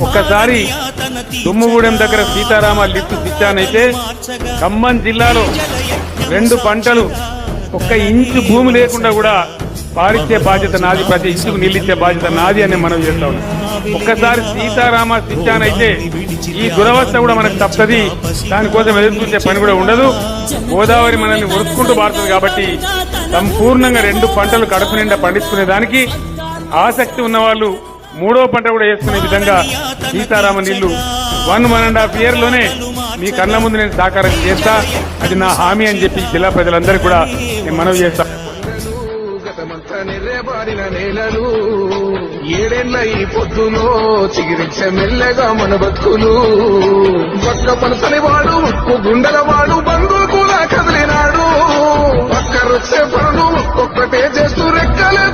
ఒక్కసారి దుమ్ముగూడెం దగ్గర సీతారామ లిఫ్ట్ స్విచ్చానైతే ఖమ్మం జిల్లాలో రెండు పంటలు ఒక్క ఇంచు భూమి లేకుండా కూడా పారిచ్చే బాధ్యత నాది ప్రతి ఇంచుకు నిలిచ్చే బాధ్యత నాది అని మనం చేస్తా ఉన్నాం. ఒక్కసారి సీతారామ స్విచ్చానైతే ఈ దురవస్థ కూడా మనకు తప్పది. దానికోసం ఎదురు చూసే పని కూడా ఉండదు. గోదావరి మనల్ని ఉరుక్కుంటూ పారుతుంది కాబట్టి సంపూర్ణంగా రెండు పంటలు కడుపు నిండా పండించుకునే దానికి ఆసక్తి ఉన్న వాళ్ళు మూడో పంట కూడా వేసుకునే విధంగా సీతారామన్ ఇల్లు వన్ వన్ అండ్ హాఫ్ ఇయర్లోనే మీ కళ్ళ ముందు నేను సాకారం చేస్తా. అది నా హామీ అని చెప్పి జిల్లా ప్రజలందరికీ కూడా నేను మనవి చేస్తా. నేలలు ఏడేళ్ళ ఈ పొద్దులో చిగిరించే మెల్లగా మన బతుకులు పక్క పనసని వాడు ఉప్పు గుండెల వాడు బంధువుకులా కదిలినాడు. పక్కరొచ్చే పనులు ఒక్కటే చేస్తూ రెక్కలే